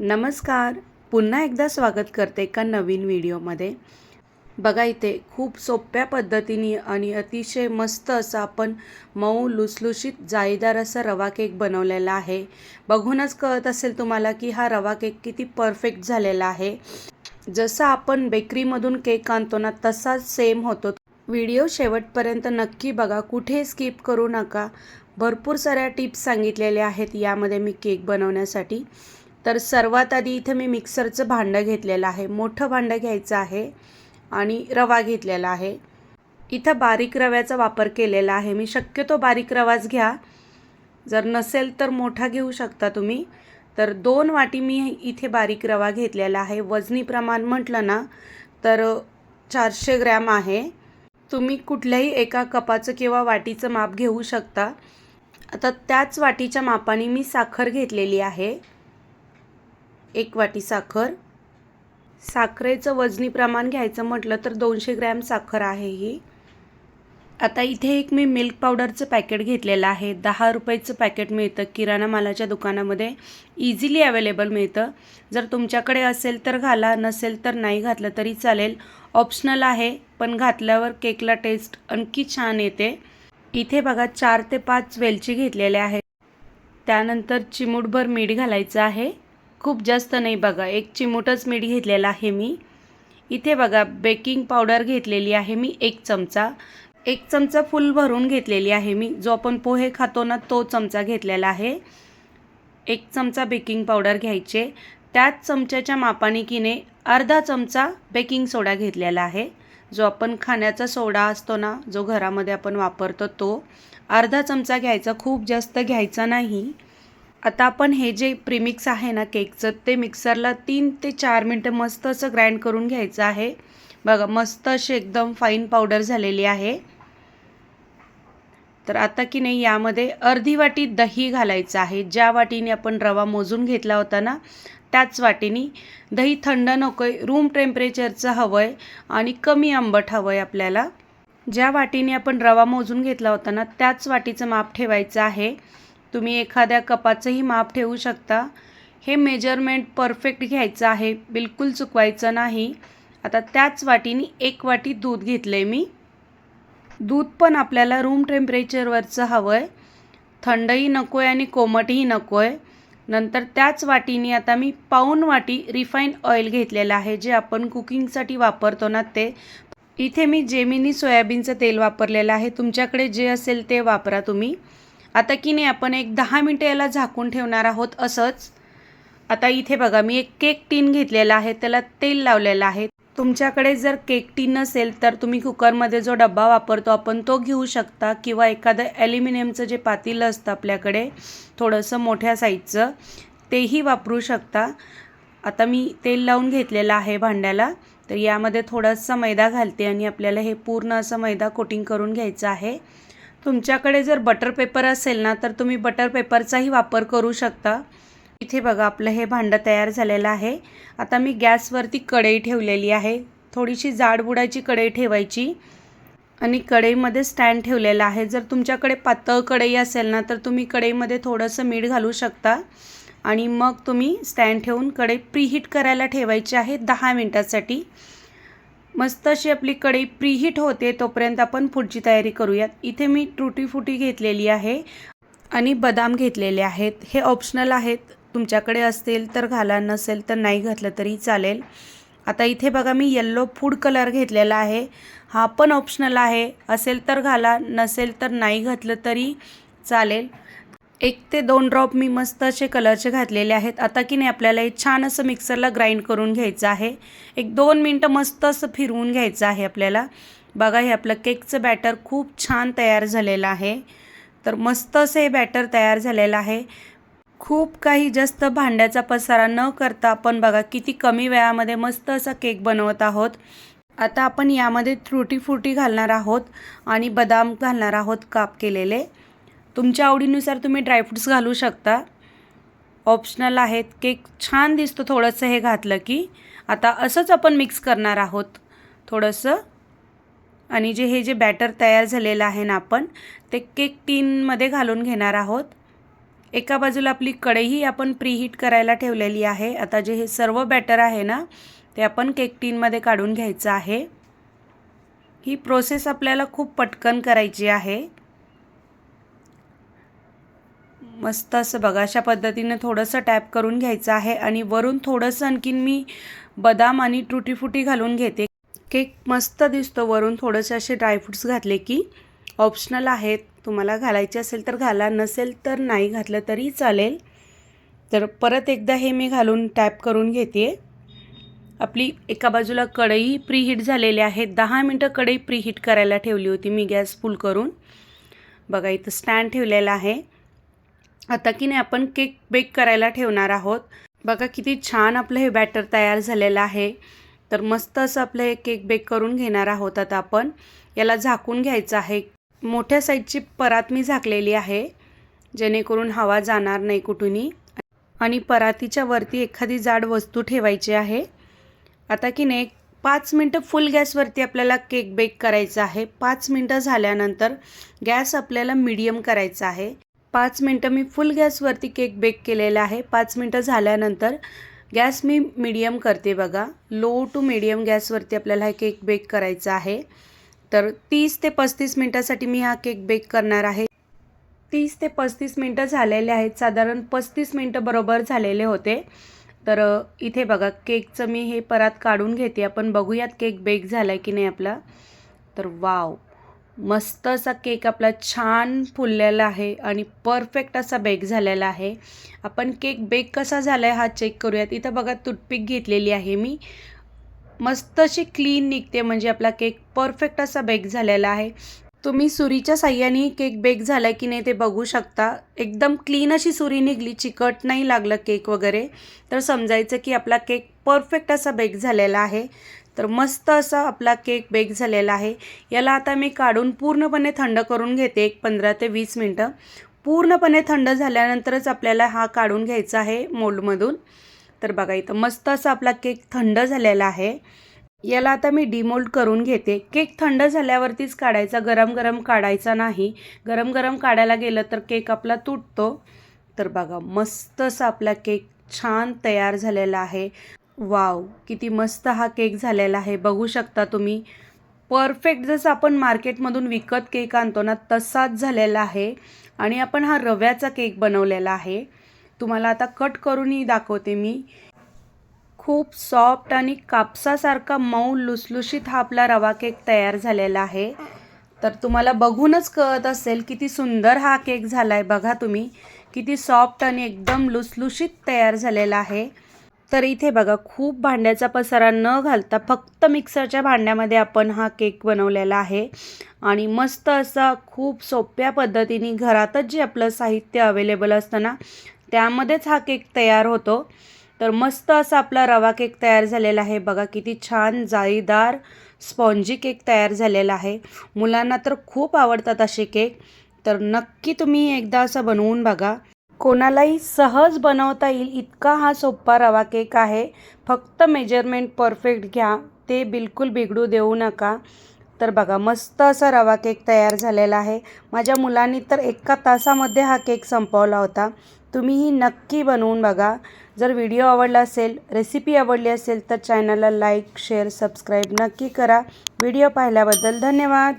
नमस्कार. पुन्हा एकदा स्वागत करते एका नवीन व्हिडिओमध्ये. बघा इथे खूप सोप्या पद्धतीने आणि अतिशय मस्त असं आपण मऊ लुसलुशीत जाळीदार असा रवा केक बनवलेला आहे. बघूनच कळत असेल तुम्हाला की हा रवा केक किती परफेक्ट झालेला आहे. जसं आपण बेकरीमधून केक आणतो ना तसाच सेम होतो. व्हिडिओ शेवटपर्यंत नक्की बघा कुठे स्किप करू नका. भरपूर साऱ्या टिप्स सांगितलेल्या आहेत यामध्ये मी केक बनवण्यासाठी. तर सर्वात आधी इथं मी मिक्सरचं भांडं घेतलेलं आहे. मोठं भांडं घ्यायचं आहे आणि रवा घेतलेला आहे. इथं बारीक रव्याचा वापर केलेला आहे. मी शक्यतो बारीक रवाच घ्या. जर नसेल तर मोठा घेऊ शकता तुम्ही. तर दोन वाटी मी इथे बारीक रवा घेतलेला आहे. वजनी प्रमाण म्हटलं ना तर चारशे ग्रॅम आहे. तुम्ही कुठल्याही एका कपाचं किंवा वाटीचं माप घेऊ शकता. आता त्याच वाटीच्या मापाने मी साखर घेतलेली आहे. एक वाटी साखर. साखरेचं वजनी प्रमाण घ्यायचं म्हटलं तर दोनशे ग्रॅम साखर आहे ही. आता इथे एक मी मिल्क पावडरचं पॅकेट घेतलेलं आहे. दहा रुपयाचं पॅकेट मिळतं. किराणा मालाच्या दुकानामध्ये इझिली अवेलेबल मिळतं. जर तुमच्याकडे असेल तर घाला नसेल तर नाही घातलं तरी चालेल. ऑप्शनल आहे पण घातल्यावर केकला टेस्ट आणखी छान येते. इथे बघा चार ते पाच वेलची घेतलेल्या आहेत. त्यानंतर चिमूटभर मीठ घालायचं आहे. खूप जास्त नाही बघा. एक चिमूटच मीठ घेतलेला आहे मी. इथे बघा बेकिंग पावडर घेतलेली आहे मी एक चमचा. एक चमचा फुल भरून घेतलेली आहे मी. जो आपण पोहे खातो ना तो चमचा घेतलेला आहे. एक चमचा बेकिंग पावडर घ्यायचे. त्याच चमच्याच्या मापाने किने अर्धा चमचा बेकिंग सोडा घेतलेला आहे. जो आपण खाण्याचा सोडा असतो ना जो घरामध्ये आपण वापरतो तो अर्धा चमचा घ्यायचा. खूप जास्त घ्यायचा नाही. आता आपण हे जे प्रीमिक्स आहे ना केकचं ते मिक्सरला तीन ते चार मिनटं मस्त असं ग्राइंड करून घ्यायचं आहे. बघा मस्त अशी एकदम फाईन पावडर झालेली आहे. तर आता की नाही यामध्ये अर्धी वाटी दही घालायचं आहे. ज्या वाटीने आपण रवा मोजून घेतला होता ना त्याच वाटीने. दही थंड नको आहे रूम टेम्परेचरचं हवं आहे आणि कमी आंबट हवं आहे आपल्याला. ज्या वाटीने आपण रवा मोजून घेतला होता ना त्याच वाटीचं माप ठेवायचं आहे. तुम्ही एखाद्या कपाचंही माप ठेवू शकता. हे मेजरमेंट परफेक्ट घ्यायचं आहे. बिलकुल चुकवायचं नाही. आता त्याच वाटीने एक वाटी दूध घेतलं आहे मी. दूध पण आपल्याला रूम टेम्परेचरवरचं हवं आहे थंडही नको आहे आणि कोमटही नको आहे नंतर त्याच वाटीने आता मी पाऊन वाटी रिफाईन ऑइल घेतलेलं आहे जे आपण कुकिंगसाठी वापरतो ना ते. इथे मी जेमिनी सोयाबीनचं तेल वापरलेलं आहे. तुमच्याकडे जे असेल ते वापरा तुम्ही. आता की नाही आपण एक दहा मिनटं याला झाकून ठेवणार आहोत असंच. आता इथे बघा मी एक केक टीन घेतलेला आहे त्याला तेल लावलेलं आहे. तुमच्याकडे जर केक टीन नसेल तर तुम्ही कुकरमध्ये जो डब्बा वापरतो आपण तो घेऊ शकता. किंवा एखादं ॲल्युमिनियमचं जे पातेलं असतं आपल्याकडे थोडंसं मोठ्या साईजचं तेही वापरू शकता. आता मी तेल लावून घेतलेलं आहे भांड्याला तर यामध्ये थोडासा मैदा घालते आणि आपल्याला हे पूर्ण असं मैदा कोटिंग करून घ्यायचं आहे. तुमच्याकडे जर बटर पेपर असेल ना तर तुम्ही बटर पेपरचाही वापर करू शकता. इथे बघा आपलं हे भांडं तयार झालेलं आहे. आता मी गॅसवरती कढई ठेवलेली आहे. थोडीशी जाडबुडाची कढई ठेवायची. आणि कढईमध्ये स्टँड ठेवलेला आहे. जर तुमच्याकडे पातळ कढई असेल ना तर तुम्ही कढईमध्ये थोडंसं मीठ घालू शकता. आणि मग तुम्ही स्टँड ठेवून कढई प्रीहीट करायला ठेवायची आहे दहा मिनटासाठी. मस्त अशी आपली कढई प्रीहीट होते तोपर्यंत आपण पुढची तयारी करूयात. इथे मी टुटी फुटी घेतलेली आहे आणि बदाम घेतलेले आहेत. हे ऑप्शनल आहेत. तुमच्याकडे असतील तर घाला नसेल तर नाही घातलं तरी चालेल. आता इथे बघा मी येल्लो फूड कलर घेतलेला आहे. हा पण ऑप्शनल आहे. असेल तर घाला नसेल तर नाही घातलं तरी चालेल. एक ते दोन ड्रॉप मी मस्त असे कलरचे घातलेले आहेत. आता की नाही आपल्याला हे छान असं मिक्सरला ग्राइंड करून घ्यायचं आहे. एक दोन मिनटं मस्त असं फिरवून घ्यायचं आहे आपल्याला. बघा हे आपलं केकचं बॅटर खूप छान तयार झालेलं आहे. तर मस्त असं हे बॅटर तयार झालेलं आहे. खूप काही जास्त भांड्याचा पसारा न करता आपण बघा किती कमी वेळामध्ये मस्त असा केक बनवत आहोत. आता आपण यामध्ये त्रुटी फुटी घालणार आहोत आणि बदाम घालणार आहोत काप केलेले. तुमच्या आवडीनुसार तुम्ही ड्रायफ्रूट्स घालू शकता. ऑप्शनल आहेत. केक छान दिसतो थोडंसं हे घातलं की. आता असंच आपण मिक्स करणार आहोत. थोडंसं. आणि जे हे जे बॅटर तयार झालेलं आहे ना आपण ते केक टीनमध्ये घालून घेणार आहोत. एका बाजूला आपली कढईही आपण प्रीहीट करायला ठेवलेली आहे. आता जे हे सर्व बॅटर आहे ना ते आपण केक टीनमध्ये काढून घ्यायचं आहे. ही प्रोसेस आपल्याला खूप पटकन करायची आहे. मस्त असं बघा अशा पद्धतीने थोडंसं टॅप करून घ्यायचं आहे आणि वरून थोडंसं आणखीन मी बदाम आणि टुटीफुटी घालून घेते. केक मस्त दिसतो वरून थोडेसे असे ड्रायफ्रूट्स घातले की ऑप्शनल आहेत. तुम्हाला घालायचे असेल तर घाला नसेल तर नाही घातलं तरी चालेल. तर परत एकदा हे मी घालून टॅप करून घेते. आपली एका बाजूला कढई प्रीहीट झालेली आहे. दहा मिनटं कढई प्रीहीट करायला ठेवली होती मी गॅस फुल करून. बघा इथं स्टँड ठेवलेला आहे. आता की नाही आपण केक बेक करायला ठेवणार आहोत. बघा किती छान आपलं हे बॅटर तयार झालेलं आहे. तर मस्त असं आपलं हे केक बेक करून घेणार आहोत आता आपण. याला झाकून घ्यायचं आहे. मोठ्या साईजची परात मी झाकलेली आहे जेणेकरून हवा जाणार नाही कुठूनही. आणि परातीच्या वरती एखादी जाड वस्तू ठेवायची आहे. आता की नाही पाच मिनटं फुल गॅसवरती आपल्याला केक बेक करायचा आहे. पाच मिनटं झाल्यानंतर गॅस आपल्याला मीडियम करायचा आहे. पाच मिनटं मी फुल गॅसवरती केक बेक केलेला आहे. पाच मिनटं झाल्यानंतर गॅस मी मीडियम करते बघा. लो टू मीडियम गॅसवरती आपल्याला हा केक बेक करायचा आहे. तर तीस ते पस्तीस मिनटासाठी मी हा केक बेक करणार आहे. तीस ते पस्तीस मिनटं झालेले आहेत. साधारण पस्तीस मिनटं बरोबर झालेले होते. तर इथे बघा केकचं मी हे परात काढून घेते. आपण बघूयात केक बेक झाला आहे की नाही आपला. तर वाव! मस्त असा केक आपला छान फुललेला आहे आणि परफेक्ट असा बेक झालेला आहे. आपण केक बेक कसा झाला आहे हा चेक करूयात. इथं बघा तुटपीक घेतलेली आहे मी. मस्त अशी क्लीन निघते म्हणजे आपला केक परफेक्ट असा बेक झालेला आहे. तुम्ही सुरीच्या साह्याने केक बेक झाला की नाही ते बघू शकता. एकदम क्लीन अशी सुरी निघली चिकट नाही लागलं केक वगैरे. तर समजायचं की आपला केक परफेक्ट असा बेक झालेला आहे. तर मस्त असा आपला केक बेक झालेला आहे. याला आता मी काढून पूर्णपणे थंड करून घेते एक पंधरा ते वीस मिनटं. पूर्णपणे थंड झाल्यानंतरच आपल्याला हा काढून घ्यायचा आहे मोल्डमधून तर बघा इथं मस्त असा आपला केक थंड झालेला आहे. याला आता मी डिमोल्ड करून घेते. केक थंड झाल्यावरतीच काढायचा गरम गरम काढायचा नाही. गरम गरम काढायला गेलं तर केक आपला तुटतो. तर बघा मस्त असा आपला केक छान तयार झालेला आहे. वाव किती मस्त हा केक झालेला आहे. बघू शकता तुम्ही. परफेक्ट जसं आपण मार्केटमधून विकत केक आणतो ना तसाच झालेला आहे. आणि आपण हा रव्याचा केक बनवलेला आहे. तुम्हाला आता कट करूनही दाखवते मी. खूप सॉफ्ट आणि कापसासारखा मऊ लुसलुशीत हा आपला रवा केक तयार झालेला आहे. तर तुम्हाला बघूनच कळत असेल किती सुंदर हा केक झाला आहे बघा तुम्ही किती सॉफ्ट आणि एकदम लुसलुशीत तयार झालेला आहे. तर इथे बघा खूप भांड्याचा पसारा न घालता फक्त मिक्सरच्या भांड्यामध्ये आपण हा केक बनवलेला आहे. आणि मस्त असा खूप सोप्या पद्धतीने घरातच जे आपलं साहित्य अवेलेबल असतं ना त्यामध्येच हा केक तयार होतो. तर मस्त असा आपला रवा केक तयार झालेला आहे. बघा किती छान जाळीदार स्पॉन्जी केक तयार झालेला आहे. मुलांना तर खूप आवडतात असे केक. तर नक्की तुम्ही एकदा असं बनवून बघा. कोणालाही सहज बनवता येईल इतका हा सोप्पा रवा केक आहे. फक्त मेजरमेंट परफेक्ट घ्या. ते बिलकुल बिघडू देऊ नका. तर बघा मस्त असा रवा केक तयार झालेला आहे. माझ्या मुलांनी तर एका तासामध्ये हा केक संपवला होता. तुम्हीही नक्की बनवून बघा. जर व्हिडिओ आवडला असेल रेसिपी आवडली असेल तर चॅनलला लाईक शेअर सबस्क्राईब नक्की करा. व्हिडिओ पाहिल्याबद्दल धन्यवाद.